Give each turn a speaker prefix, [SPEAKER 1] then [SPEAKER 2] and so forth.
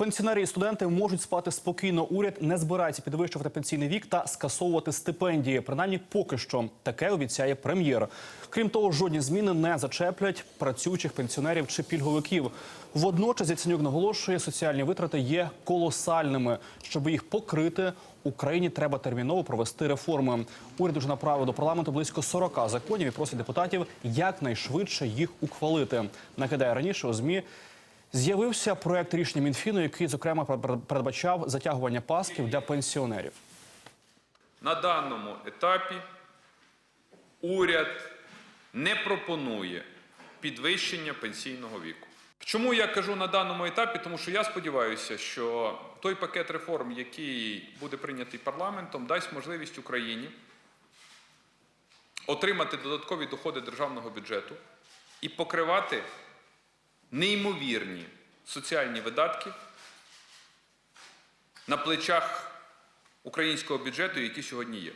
[SPEAKER 1] Пенсіонери і студенти можуть спати спокійно. Уряд не збирається підвищувати пенсійний вік та скасовувати стипендії. Принаймні, поки що таке обіцяє прем'єр. Крім того, жодні зміни не зачеплять працюючих пенсіонерів чи пільговиків. Водночас Яценюк наголошує, соціальні витрати є колосальними. Щоб їх покрити, Україні треба терміново провести реформи. Уряд уже направив до парламенту близько 40 законів і просить депутатів якнайшвидше їх ухвалити. Нагадаю, раніше у змі з'явився проект рішення Мінфіну, який зокрема передбачав затягування пасків для пенсіонерів.
[SPEAKER 2] На даному етапі уряд не пропонує підвищення пенсійного віку. Чому я кажу на даному етапі? Тому що я сподіваюся, що той пакет реформ, який буде прийнятий парламентом, дасть можливість Україні отримати додаткові доходи державного бюджету і покривати неймовірні соціальні видатки на плечах українського бюджету, які сьогодні є.